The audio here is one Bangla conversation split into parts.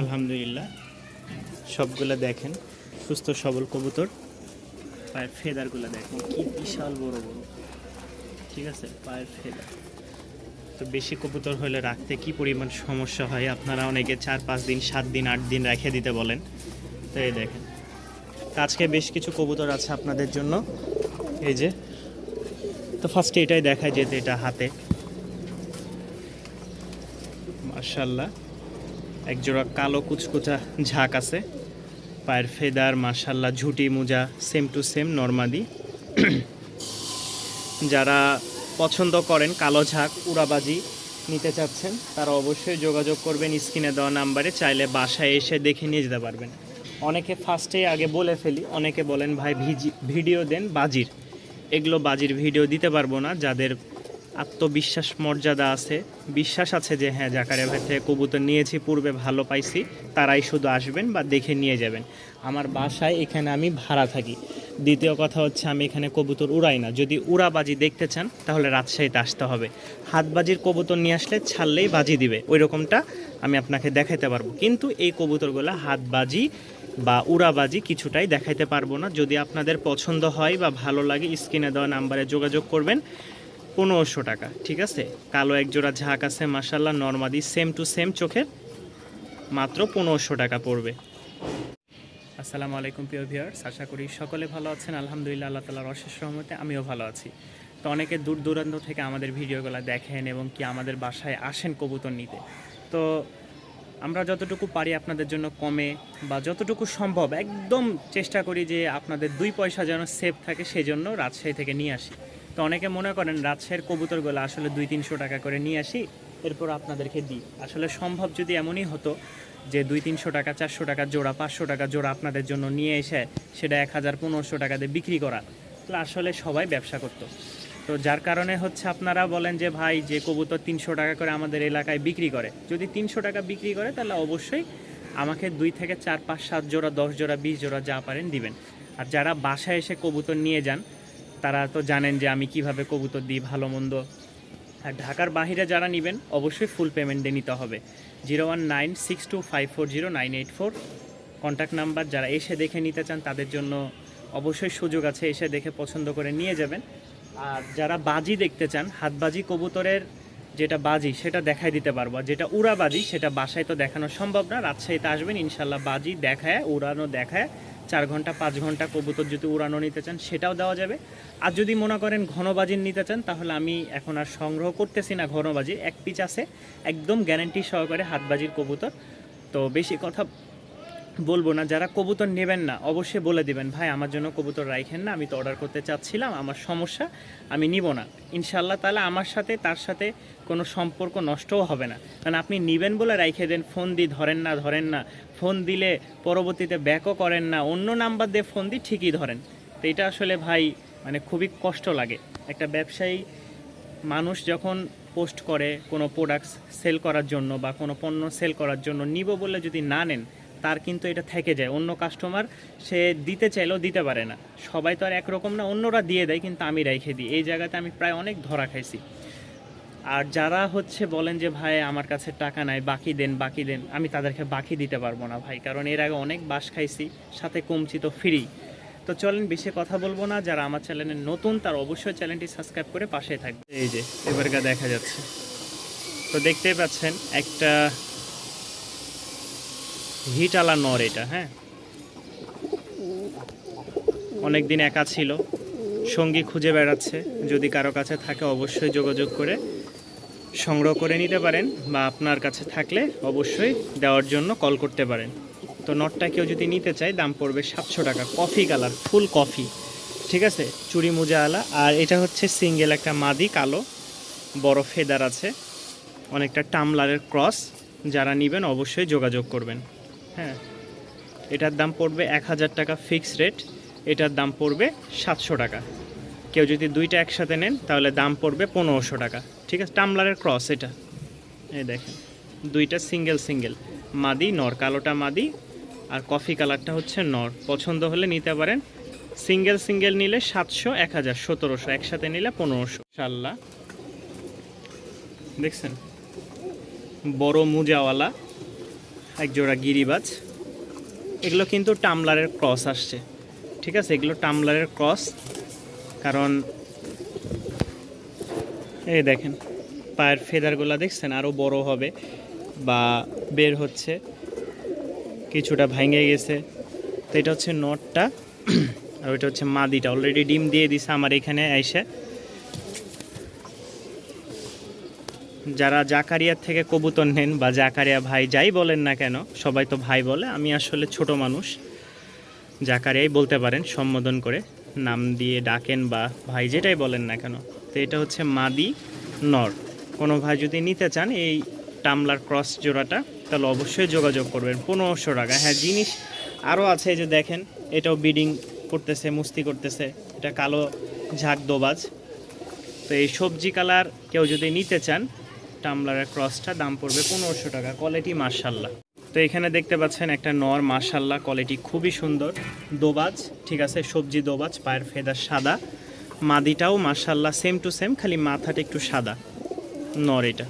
আলহামদুলিল্লাহ। সবগুলো দেখেন, সুস্থ সবল কবুতর। পায়ের ফেদারগুলো দেখেন, কি বিশাল বড় বড়। ঠিক আছে? পায়ের ফেদার তো বেশি কবুতর হলে রাখতে কি পরিমাণ সমস্যা হয়? আপনারা অনেকে চার, পাঁচ দিন, সাত দিন, আট দিন রেখে দিতে বলেন। তো এই দেখেন, আজকে বেশ কিছু কবুতর আছে আপনাদের জন্য। এই যে, তো ফার্স্টে এটাই দেখায় যেতে এটা হাতে। মার্শাল্লাহ একজোড়া কালো কুচকুচা ঝাঁক আছে। পায়ের ফেদার মার্শাল্লাহ ঝুটি, মোজা সেম টু সেম নর্মাদি। যারা পছন্দ করেন কালো ঝাঁক, উড়াবাজি নিতে চাচ্ছেন, তারা অবশ্যই যোগাযোগ করবেন স্ক্রিনে দেওয়া নাম্বারে, চাইলে বাসায় এসে দেখে নিয়ে যেতে পারবেন। অনেকে ফার্স্টে আগে বলে ফেলি, অনেকে বলেন, ভাই ভিডিও দেন বাজির। এগুলো বাজির ভিডিও দিতে পারব না, যাদের আত্মবিশ্বাস মর্যাদা আছে। বিশ্বাস আছে যে হ্যাঁ জাকারে ভাই থেকে কবুতর নিয়েছি, পূর্বে ভালো পাইছি, তারাই শুধু আসবেন বা দেখে নিয়ে যাবেন। আমার বাসায় এখানে আমি ভাড়া থাকি। দ্বিতীয় কথা হচ্ছে, আমি এখানে কবুতর উড়াই না। যদি উড়াবাজি দেখতে চান, তাহলে রাজশাহীতে আসতে হবে। হাতবাজির কবুতর নিয়ে আসলে ছাড়লেই বাজি দিবে। ওই রকমটা আমি আপনাকে দেখাইতে পারব। কিন্তু এই কবুতরগুলো হাতবাজি বা উড়াবাজি কিছুটাই দেখাইতে পারব না। যদি আপনাদের পছন্দ হয় বা ভালো লাগে, স্ক্রিনে দেওয়া নাম্বারে যোগাযোগ করবেন। পনেরোশো টাকা, ঠিক আছে? কালো এক জোড়া ঝাঁক আছে মাসাল্লাহ নর্মাদি সেম টু সেম চোখের, মাত্র পনেরোশো টাকা পড়বে। আসসালামু আলাইকুম, প্রিয় ভিউয়ার্স আশা করি সকলে ভালো আছেন। আলহামদুলিল্লাহ, আল্লাহ তালার অশেষ রহমতে আমিও ভালো আছি। তো অনেকে দূর দূরান্ত থেকে আমাদের ভিডিওগুলো দেখেন এবং কি আমাদের বাসায় আসেন কবুতর নিতে। তো আমরা যতটুকু পারি আপনাদের জন্য কমে বা যতটুকু সম্ভব, একদম চেষ্টা করি যে আপনাদের দুই পয়সা যেন সেফ থাকে, সেজন্য রাজশাহী থেকে নিয়ে আসি। তো অনেকে মনে করেন রাজশাহীর কবুতরগুলো আসলে দুই তিনশো টাকা করে নিয়ে আসি, এরপর আপনাদেরকে দিই। আসলে সম্ভব যদি এমনই হতো যে দুই তিনশো টাকা, চারশো টাকা জোড়া, পাঁচশো টাকা জোড়া আপনাদের জন্য নিয়ে এসে সেটা এক হাজার পনেরোশো টাকা দিয়ে বিক্রি করা, তাহলে আসলে সবাই ব্যবসা করতো। তো যার কারণে হচ্ছে আপনারা বলেন যে, ভাই, যে কবুতর তিনশো টাকা করে আমাদের এলাকায় বিক্রি করে, যদি তিনশো টাকা বিক্রি করে, তাহলে অবশ্যই আমাকে দুই থেকে চার, পাঁচ, সাত জোড়া, দশ জোড়া, বিশ জোড়া যা পারেন দিবেন। আর যারা বাসায় এসে কবুতর নিয়ে যান তারা তো জানেন যে আমি কীভাবে কবুতর দিই, ভালো মন্দ। আর ঢাকার বাহিরে যারা নেবেন, অবশ্যই ফুল পেমেন্ট নিতে হবে। Zero one nine six two five four zero nine eight four contact number যারা এসে দেখে নিতে চান, তাদের জন্য অবশ্যই সুযোগ আছে, এসে দেখে পছন্দ করে নিয়ে যাবেন। আর যারা বাজি দেখতে চান, হাতবাজি কবুতরের যেটা বাজি, সেটা দেখাই দিতে পারব। আর যেটা উড়াবাজি, সেটা বাসায় তো দেখানো সম্ভব না, রাজশাহীতে আসবেন, ইনশাল্লাহ বাজি দেখায়, উড়ানো দেখায়। চার ঘণ্টা, পাঁচ ঘণ্টা কবুতর যদি উড়ানো নিতে চান, সেটাও দেওয়া যাবে। আর যদি মনে করেন ঘনবাজির নিতে চান, তাহলে আমি এখন আর সংগ্রহ করতেছি না ঘনবাজির এক পিচ আছে, একদম গ্যারেন্টি সহকারে হাতবাজির কবুতর। তো বেশি কথা বলব না, যারা কবুতর নেবেন না, অবশ্যই বলে দিবেন, ভাই, আমার জন্য কবুতর রাইখেন না, আমি তো অর্ডার করতে চাচ্ছিলাম, আমার সমস্যা, আমি নিব না। ইনশাল্লাহ তাহলে আমার সাথে, তার সাথে কোনো সম্পর্ক নষ্টও হবে না। কারণ আপনি নিবেন বলে রাইখে দেন, ফোন দিই ধরেন না ধরেন না। ফোন দিলে পরবর্তীতে ব্যাকও করেন না, অন্য নাম্বার দিয়ে ফোন দিই ঠিকই ধরেন। তো এটা আসলে ভাই মানে খুবই কষ্ট লাগে। একটা ব্যবসায়ী মানুষ যখন পোস্ট করে কোনো প্রোডাক্টস সেল করার জন্য বা কোনো পণ্য সেল করার জন্য, নিব বলে যদি না নেন তার কিন্তু এটা থেকে যায়। অন্য কাস্টমার সে দিতে চাইলেও দিতে পারে না। সবাই তো আর একরকম না, অন্যরা দিয়ে দেয়, কিন্তু আমি রেখে দিই। এই জায়গাতে আমি প্রায় অনেক ধরা খাইছি। আর যারা হচ্ছে বলেন যে, ভাই, আমার কাছে টাকা নাই, বাকি দেন বাকি দেন। আমি তাদেরকে বাকি দিতে পারব না, ভাই। কারণ এর আগে অনেক বাস খাইছি, সাথে কমছি তো ফ্রি তো চলেন, বেশি কথা বলব না। যারা আমার চ্যানেলে নতুন, তার অবশ্যই চ্যানেলটি সাবস্ক্রাইব করে পাশে থাকবে। এই যে এবারটা দেখা যাচ্ছে। তো দেখতেই পাচ্ছেন, একটা হিটালা নর এটা হ্যাঁ? অনেক দিন একা ছিল। সঙ্গী খুঁজে বেড়াচ্ছে। যদি কারও কাছে থাকে, অবশ্যই যোগাযোগ করে সংগ্রহ করে নিতে পারেন বা আপনার কাছে থাকলে অবশ্যই দেওয়ার জন্য কল করতে পারেন। তো নটটা কেউ যদি নিতে চায়, দাম পড়বে সাতশো টাকা। Coffee colour, full coffee. ঠিক আছে? চুরি মোজাওয়ালা আর এটা হচ্ছে সিঙ্গেল, একটা মাদি, কালো। বড় ফেদার আছে। অনেকটা টামলারের ক্রস। যারা নেবেন, অবশ্যই যোগাযোগ করবেন। হ্যাঁ। এটার দাম পড়বে এক হাজার টাকা ফিক্স রেট এটার দাম পড়বে সাতশো টাকা। কেউ যদি দুইটা একসাথে নেন, তাহলে দাম পড়বে পনেরোশো টাকা। ঠিক আছে? টামলারের ক্রস এটা। এই দেখেন, দুইটা সিঙ্গেল সিঙ্গেল মাদি, নর, কালোটা মাদি, আর কফি কালারটা হচ্ছে নর। পছন্দ হলে নিতে পারেন। সিঙ্গেল সিঙ্গেল নিলে সাতশো, এক হাজার, সতেরোশো। একসাথে নিলে পনেরোশো। ইনশাল্লাহ দেখছেন? বড় মুজাওয়ালা। এক জোড়া গিরিবাজ। এগুলো কিন্তু টামলারের ক্রস আসছে। ঠিক আছে? এগুলো টামলারের ক্রস। কারণ এই দেখেন, পায়ের ফেদারগুলো দেখছেন? আরও বড় হবে বা বের হচ্ছে। কিছুটা ভেঙে গেছে। তো এটা হচ্ছে নটটা। আর ওইটা হচ্ছে মাদিটা। অলরেডি ডিম দিয়ে দিছে আমার এখানে এসে। যারা জাকারিয়ার থেকে কবুতর নেন বা জাকারিয়া ভাই যাই বলেন না কেন, সবাই তো ভাই বলে, আমি আসলে ছোট মানুষ। জাকারিয়াই বলতে পারেন, সম্বোধন করে নাম দিয়ে ডাকেন বা ভাই যেটাই বলেন না কেন। তো এটা হচ্ছে মাদি নর। কোনো ভাই যদি নিতে চান এই টামলার ক্রস জোড়াটা, তাহলে অবশ্যই যোগাযোগ করবেন। পনেরোশো টাকা। হ্যাঁ জিনিস আরও আছে যে দেখেন, এটাও বিডিং করতেছে, মুস্তি করতেছে। এটা কালো ঝাঁক দোবাজ। তো এই সবজি কালার কেউ যদি নিতে চান টামলারের ক্রসটা দাম পড়বে পনেরোশো টাকা কোয়ালিটি মার্শাল্লাহ তো এখানে দেখতে পাচ্ছেন একটা নর মার্শাল্লাহ কোয়ালিটি খুবই সুন্দর। দোবাজ, ঠিক আছে, সবজি দোবাজ, পায়ের ফেদার সাদা। মাদিটাও মার্শাল্লাহ সেম টু সেম খালি মাথাটা একটু সাদা। নর এটা।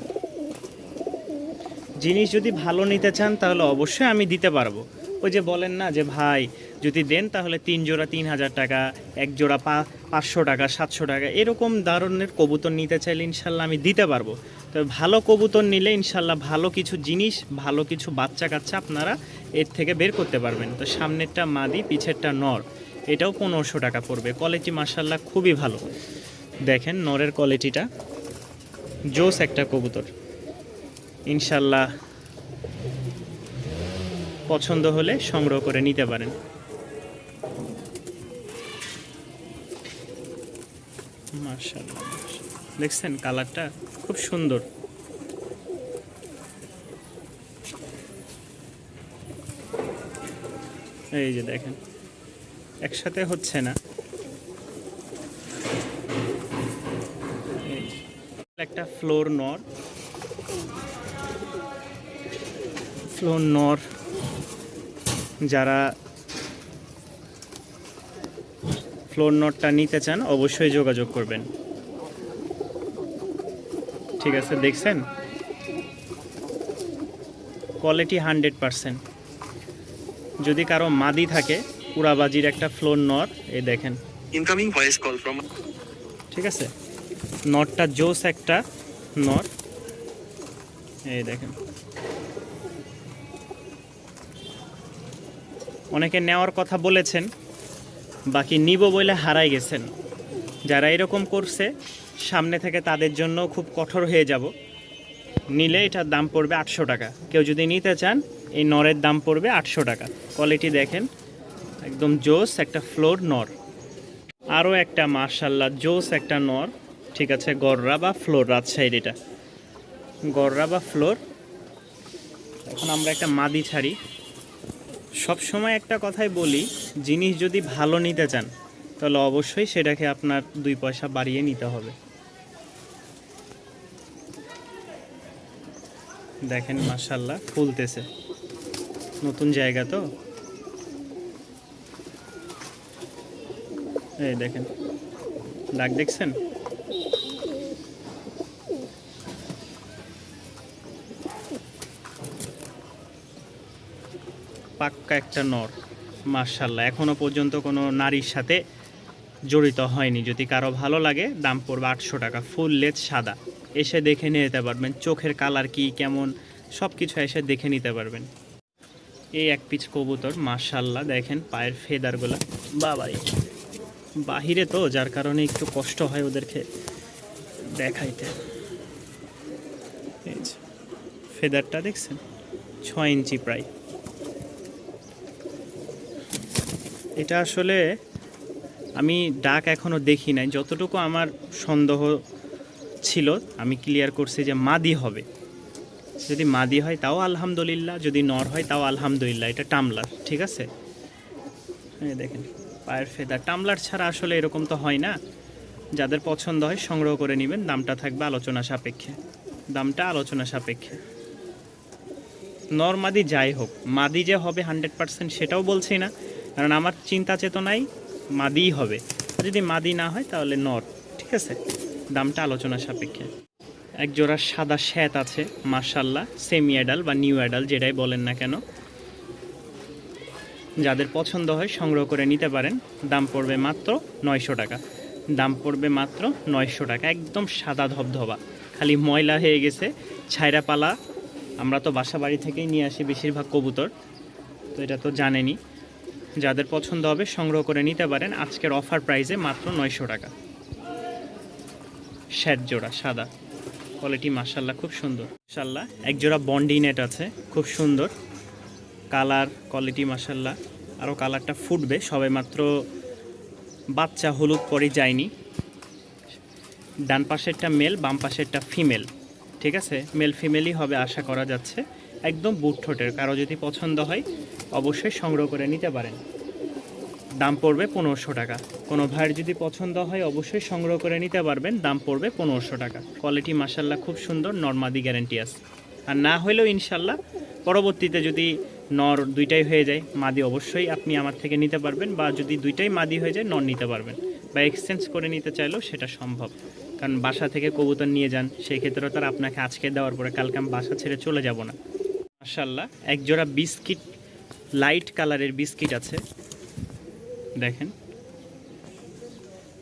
জিনিস যদি ভালো নিতে চান, তাহলে অবশ্যই আমি দিতে পারব। ওই যে বলেন না যে, ভাই, যদি দেন তাহলে তিন জোড়া তিন হাজার টাকা, এক জোড়া পা পাঁচশো টাকা, সাতশো টাকা। এরকম ধরনের কবুতর নিতে চাইলে ইনশাল্লাহ আমি দিতে পারব। তবে ভালো কবুতর নিলে ইনশাল্লাহ ভালো কিছু জিনিস, ভালো কিছু বাচ্চা কাচ্চা আপনারা এর থেকে বের করতে পারবেন। তো সামনেরটা মাদি, পিছেরটা নর, এটাও পনেরোশো টাকা পড়বে। কোয়ালিটি মার্শাল্লাহ খুবই ভালো। দেখেন নরের কোয়ালিটিটা জোস একটা কবুতর। ইনশাল্লাহ পছন্দ হলে সংগ্রহ করে নিতে পারেন। মার্শাল্লাহ দেখছেন কালারটা খুব সুন্দর। এই যে দেখেন, একসাথে হচ্ছে না। একটা ফ্লোর নর ফ্লোর নর যারা ফ্লোর নটটা নিতে চান, অবশ্যই যোগাযোগ করবেন। ঠিক আছে দেখছেন? কোয়ালিটি হান্ড্রেড পারসেন্ট যদি কারও মাদি থাকে উড়াবাজির একটা ফ্লোর নট এই দেখেন। ইনকামিং voice call from ঠিক আছে? নটটা জোস একটা নট এই দেখেন। অনেকে নেওয়ার কথা বলেছেন বাকি নিব বলে হারাই গেছেন। যারা এরকম করছে সামনে থেকে তাদের জন্য খুব কঠোর হয়ে যাব। নিলে এটার দাম পড়বে আটশো টাকা। কেউ যদি নিতে চান, এই নরের দাম পড়বে আটশো টাকা। কোয়ালিটি দেখেন, একদম জোস একটা ফ্লোর নর। আরও একটা মার্শাল্লাহ জোস একটা নর। ঠিক আছে, গররা বা ফ্লোর রাজশাহীর এটা। গররা বা ফ্লোর এখন আমরা একটা মাদি ছাড়ি। সব সময় একটা কথাই বলি, জিনিস যদি ভালো নিতে চান, তাহলে অবশ্যই সেটাকে আপনার দুই পয়সা বাড়িয়ে নিতে হবে। দেখেন মার্শাল্লাহ ফুলতেছে। নতুন জায়গা তো? এই দেখেন ডাক দেখছেন? পাক্কা একটা নর মার্শাল্লাহ এখনও পর্যন্ত কোনো নারীর সাথে জড়িত হয়নি। যদি কারও ভালো লাগে, দাম পড়বে আটশো টাকা, ফুল লেজ সাদা। এসে দেখে নিয়ে যেতে পারবেন, চোখের কালার কি, কেমন সব কিছু এসে দেখে নিতে পারবেন। এই এক পিচ কবুতর মার্শাল্লাহ দেখেন পায়ের ফেদারগুলা। বাবাই বাহিরে তো, যার কারণে একটু কষ্ট হয় ওদেরকে দেখাইতে। ফেদারটা দেখছেন? ছয় ইঞ্চি প্রায়। এটা আসলে আমি ডাক এখনও দেখি নাই, যতটুকু আমার সন্দেহ ছিল, আমি ক্লিয়ার করছি যে মাদি হবে। যদি মাদি হয় তাও আলহামদুলিল্লাহ, যদি নর হয় তাও আলহামদুলিল্লাহ, এটা টামলার ঠিক আছে? দেখেন, পায়ের ফেদার টামলার ছাড়া আসলে এরকম তো হয় না। যাদের পছন্দ হয় সংগ্রহ করে নেবেন, দামটা থাকবে আলোচনা সাপেক্ষে। দামটা আলোচনা সাপেক্ষে। নর মাদি যাই হোক, মাদি যে হবে হান্ড্রেড পার্সেন্ট সেটাও বলছি না, কারণ আমার চিন্তা চেতনাই মাদিই হবে। যদি মাদি না হয় তাহলে নর, ঠিক আছে? দামটা আলোচনা সাপেক্ষে। এক জোড়া সাদা শ্যাত আছে মার্শাল্লাহ সেমি অ্যাডাল বা নিউ অ্যাডাল যেটাই বলেন না কেন। যাদের পছন্দ হয় সংগ্রহ করে নিতে পারেন, দাম পড়বে মাত্র নয়শো টাকা। দাম পড়বে মাত্র নয়শো টাকা, একদম সাদা ধবধবা। খালি ময়লা হয়ে গেছে ছাইরা পালা আমরা তো বাসা বাড়ি থেকেই নিয়ে আসি বেশিরভাগ কবুতর, তো এটা তো জানেনই। যাদের পছন্দ হবে সংগ্রহ করে নিতে পারেন, আজকের অফার প্রাইসে মাত্র নয়শো টাকা। শ্যাট জোড়া, সাদা। কোয়ালিটি মাসাল্লাহ খুব সুন্দর। মাসাল্লাহ এক জোড়া বন্ডি নেট আছে, খুব সুন্দর। কালার কোয়ালিটি মাসাল্লাহ আরও কালারটা ফুটবে, সবে মাত্র বাচ্চা হলুদ পরে যায়নি। ডান পাশেরটা মেল বাম পাশেরটা ফিমেল ঠিক আছে? মেল ফিমেলই হবে আশা করা যাচ্ছে। একদম বুট ঠোঁটের, কারও যদি পছন্দ হয়, অবশ্যই সংগ্রহ করে নিতে পারেন। দাম পড়বে পনেরোশো টাকা। কোনো ভাইয়ের যদি পছন্দ হয়, অবশ্যই সংগ্রহ করে নিতে পারবেন। দাম পড়বে পনেরোশো টাকা। কোয়ালিটি মাসাল্লাহ খুব সুন্দর, নর্মাদি গ্যারেন্টি আছে। আর না হলেও ইনশাল্লাহ পরবর্তীতে যদি নর দুইটাই হয়ে যায়, মাদি অবশ্যই আপনি আমার থেকে নিতে পারবেন বা যদি দুইটাই মাদি হয়ে যায়, নর নিতে পারবেন। বা এক্সচেঞ্জ করে নিতে চাইলেও সেটা সম্ভব। কারণ বাসা থেকে কবুতর নিয়ে যান, সেই ক্ষেত্রে তার আপনাকে আজকে দেওয়ার পরে কালকে আমি বাসা ছেড়ে চলে যাব না। মাসাল্লাহ এক জোড়া বিস্কিট লাইট কালারের বিস্কিট আছে। দেখেন।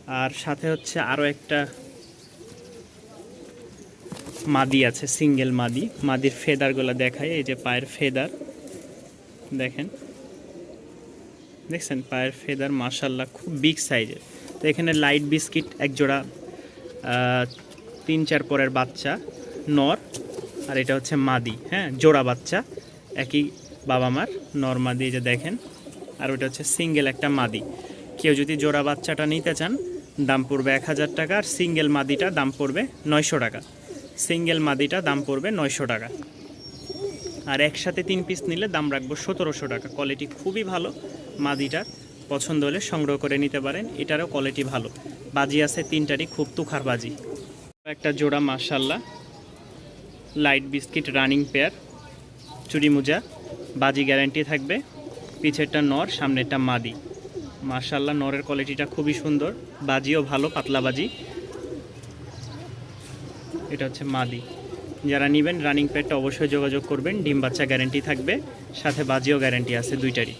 আর সাথে হচ্ছে আরও একটা মাদি আছে, সিঙ্গেল মাদি। মাদির ফেদারগুলো দেখায় এই যে পায়ের ফেদার। দেখেন। দেখছেন? পায়ের ফেদার মাশাল্লাহ খুব বিগ সাইজের তো এখানে লাইট বিস্কিট এক জোড়া তিন চার পরের বাচ্চা, নর, আর এটা হচ্ছে মাদি হ্যাঁ? জোড়া বাচ্চা, একই বাবা মার, নর মাদি যে দেখেন। আর ওটা হচ্ছে সিঙ্গেল একটা মাদি। কেউ যদি জোড়া বাচ্চাটা নিতে চান দাম পড়বে এক হাজার টাকা আর সিঙ্গেল মাদিটা দাম পড়বে নয়শো টাকা। সিঙ্গেল মাদিটা দাম পড়বে নয়শো টাকা। আর একসাথে তিন পিস নিলে দাম রাখব সতেরোশো টাকা। কোয়ালিটি খুবই ভালো। মাদিটার পছন্দ হলে সংগ্রহ করে নিতে পারেন। এটারও কোয়ালিটি ভালো। বাজি আছে তিনটারই, খুব তুখার বাজি। একটা জোড়া মাশাল্লাহ লাইট বিস্কিট রানিং পেয়ার চুরি মোজা। বাজি গ্যারান্টি থাকবে। পিছেরটা নর, সামনেরটা মাদি। মার্শাল্লাহ নরের কোয়ালিটিটা খুবই সুন্দর। বাজিও ভালো পাতলা বাজি। এটা হচ্ছে মাদি। যারা নেবেন রানিং প্যাডটা অবশ্যই যোগাযোগ করবেন ডিম বাচ্চা গ্যারেন্টি থাকবে সাথে বাজিও গ্যারেন্টি আছে দুইটারই।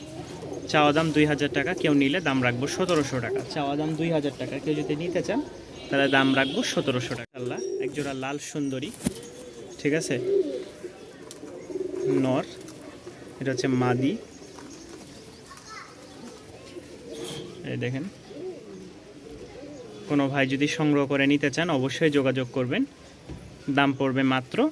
চাওয়া দাম দুই হাজার টাকা কেউ নিলে দাম রাখব সতেরোশো টাকা। চাওয়া দাম দুই হাজার টাকা কেউ যদি নিতে চান তাহলে দাম রাখব সতেরোশো টাকা। আল্লাহ একজোড়া লাল সুন্দরী। ঠিক আছে? নর এটা হচ্ছে মাদি। এই দেখেন। কোনো ভাই যদি সংগ্রহ করে নিতে চান, অবশ্যই যোগাযোগ করবেন। দাম পড়বে মাত্র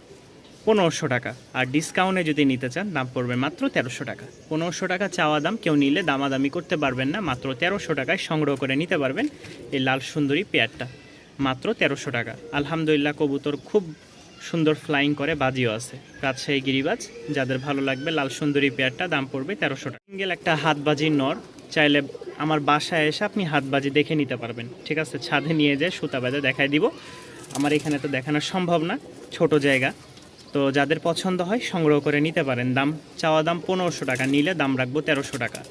পনেরোশো টাকা। আর ডিসকাউন্টে যদি নিতে চান, দাম পড়বে মাত্র তেরোশো টাকা। পনেরোশো টাকা চাওয়া দাম কেউ নিলে দামাদামি করতে পারবেন না, মাত্র তেরোশো টাকায় সংগ্রহ করে নিতে পারবেন এই লাল সুন্দরী পেয়ারটা। মাত্র তেরোশো টাকা। আলহামদুলিল্লাহ, কবুতর খুব সুন্দর ফ্লাইং করে, বাজিও আছে। রাজশাহী গিরিবাজ, যাদের ভালো লাগবে, লাল সুন্দরী পেয়ারটা দাম পড়বে তেরোশো টাকা। সিঙ্গেল একটা হাতবাজি নর চাইলে আমার বাসায় এসে আপনি হাতবাজি দেখে নিতে পারবেন। ঠিক আছে? ছাদে নিয়ে যেয়ে সুতা বেঁধে দেখাই দিব। আমার এখানে তো দেখানো সম্ভব না, ছোট জায়গা। তো যাদের পছন্দ হয় সংগ্রহ করে নিতে পারেন। দাম, চাওয়া দাম পনেরোশো টাকা, নিলে দাম রাখব তেরোশো টাকা।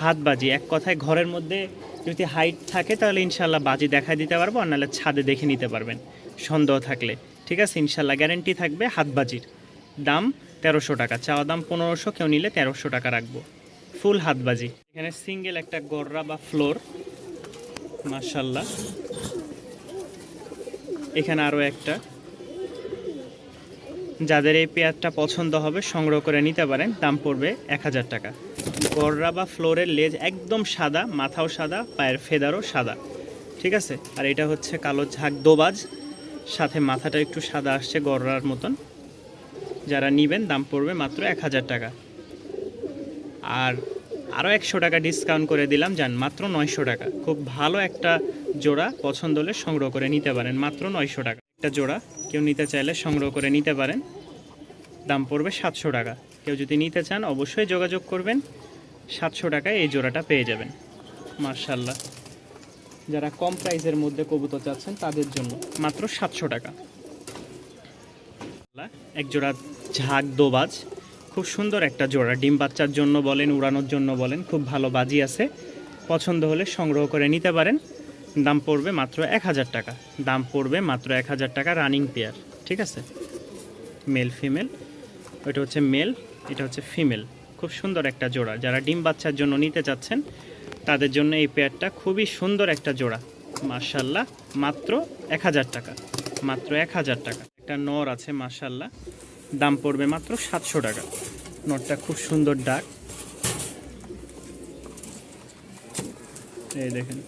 হাত বাজি, এক কথায় ঘরের মধ্যে যদি হাইট থাকে তাহলে ইনশাল্লাহ বাজি দেখা দিতে পারব আর নাহলে ছাদে দেখে নিতে পারবেন। সন্দেহ থাকলে। ঠিক আছে? ইনশাল্লাহ গ্যারেন্টি থাকবে হাত বাজির। দাম তেরোশো টাকা, চাওয়া দাম পনেরোশো, কেউ নিলে তেরোশো টাকা রাখব। ফুল হাতবাজি। এখানে সিঙ্গেল একটা গররা বা ফ্লোর। মার্শাল্লাহ এখানে আরও একটা। যাদের এই পেয়ারটা পছন্দ হবে, সংগ্রহ করে নিতে পারেন, দাম পড়বে এক হাজার টাকা। গররা বা ফ্লোরের লেজ একদম সাদা, মাথাও সাদা, পায়ের ফেদারও সাদা। ঠিক আছে? আর এটা হচ্ছে কালো ঝাঁক দোবাজ। সাথে মাথাটা একটু সাদা আসছে গররার মতন। যারা নিবেন, দাম পড়বে মাত্র এক হাজার টাকা। আর আরও একশো টাকা ডিসকাউন্ট করে দিলাম, যান মাত্র নয়শো টাকা। খুব ভালো একটা জোড়া, পছন্দ হলে সংগ্রহ করে নিতে পারেন, মাত্র নয়শো টাকা। একটা জোড়া, কেউ নিতে চাইলে সংগ্রহ করে নিতে পারেন। দাম পড়বে সাতশো টাকা। কেউ যদি নিতে চান, অবশ্যই যোগাযোগ করবেন। সাতশো টাকায় এই জোড়াটা পেয়ে যাবেন। মার্শাল্লাহ। যারা কম প্রাইসের মধ্যে কবুতর চাচ্ছেন, তাদের জন্য মাত্র সাতশো টাকা। এক জোড়া ঝাঁক দোবাজ। খুব সুন্দর একটা জোড়া। ডিম বাচ্চার জন্য বলেন, উড়ানোর জন্য বলেন, খুব ভালো বাজি আছে। পছন্দ হলে সংগ্রহ করে নিতে পারেন। দাম পড়বে মাত্র এক হাজার টাকা। দাম পড়বে মাত্র এক হাজার টাকা রানিং পেয়ার, ঠিক আছে? Male, female. ওইটা হচ্ছে মেল, এটা হচ্ছে ফিমেল। খুব সুন্দর একটা জোড়া। যারা ডিম বাচ্চার জন্য নিতে চাচ্ছেন, তাদের জন্য এই পেয়ারটা খুবই সুন্দর একটা জোড়া। মার্শাল্লাহ মাত্র এক হাজার টাকা। মাত্র এক হাজার টাকা। একটা নর আছে মার্শাল্লাহ দাম পড়বে মাত্র সাতশো টাকা। নটটা খুব সুন্দর ডাক এই দেখেন।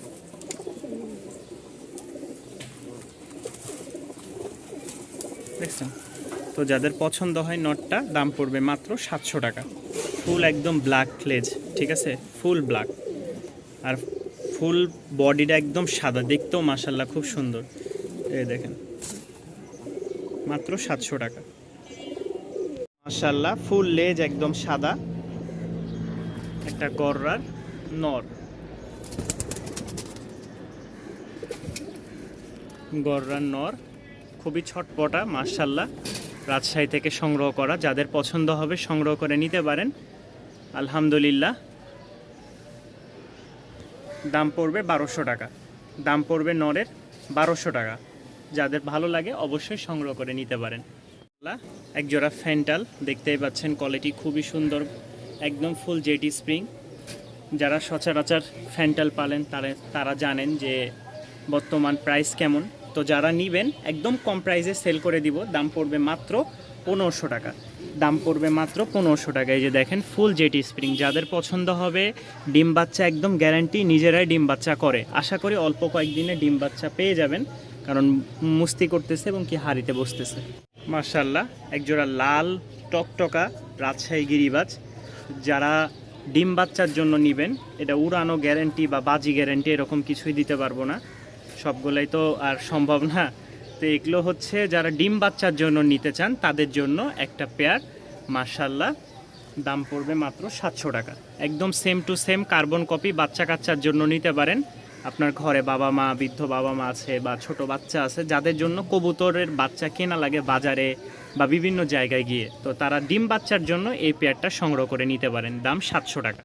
দেখছেন? তো যাদের পছন্দ হয় নটটা, দাম পড়বে মাত্র সাতশো টাকা। ফুল একদম ব্ল্যাক ক্লেজ ঠিক আছে? ফুল ব্ল্যাক আর ফুল বডিটা একদম সাদা, দেখতেও মাসাল্লাহ খুব সুন্দর। এই দেখেন। মাত্র সাতশো টাকা। মাসাল্লাহ ফুল লেজ একদম সাদা। একটা গররার নর। গররার নর, খুবই ছটপটা মার্শাল্লাহ রাজশাহী থেকে সংগ্রহ করা, যাদের পছন্দ হবে সংগ্রহ করে নিতে পারেন। আলহামদুলিল্লাহ। দাম পড়বে বারোশো টাকা। দাম পড়বে নরের বারোশো টাকা। যাদের ভালো লাগে অবশ্যই সংগ্রহ করে নিতে পারেন। এক জোড়া ফ্যান্টাল দেখতেই পাচ্ছেন কোয়ালিটি খুবই সুন্দর, একদম ফুল জেটি স্প্রিং যারা সচরাচর ফ্যান্টাল পালেন, তারা তারা জানেন যে বর্তমান প্রাইস কেমন। তো যারা নিবেন, একদম কম প্রাইসে সেল করে দিব, দাম পড়বে মাত্র পনেরোশো টাকা। দাম পড়বে মাত্র পনেরোশো টাকা। এই যে দেখেন ফুল জেটি স্প্রিং যাদের পছন্দ হবে, ডিম বাচ্চা একদম গ্যারান্টি নিজেরাই ডিম বাচ্চা করে। আশা করি অল্প কয়েকদিনে ডিম বাচ্চা পেয়ে যাবেন, কারণ মুস্তি করতেছে এবং কি হাড়িতে বসতেছে। মার্শাল্লাহ একজোড়া লাল টকটকা রাজশাহী গিরিবাজ। যারা ডিম বাচ্চার জন্য নেবেন, এটা উড়ানো গ্যারেন্টি বা বাজি গ্যারেন্টি, এরকম কিছুই দিতে পারব না। সবগুলাই তো আর সম্ভব না। তো এগুলো হচ্ছে যারা ডিম বাচ্চার জন্য নিতে চান, তাদের জন্য একটা পেয়ার। মার্শাল্লাহ দাম পড়বে মাত্র সাতশো টাকা। একদম same to same carbon copy বাচ্চা কাচ্চার জন্য নিতে পারেন। আপনার ঘরে বাবা মা, বৃদ্ধ বাবা মা আছে বা ছোট বাচ্চা আছে, যাদের জন্য কবুতরের বাচ্চা কেনা লাগে বাজারে বা বিভিন্ন জায়গায় গিয়ে। তো তারা ডিম বাচ্চার জন্য এই পেয়ারটা সংগ্রহ করে নিতে পারেন। দাম সাতশো টাকা।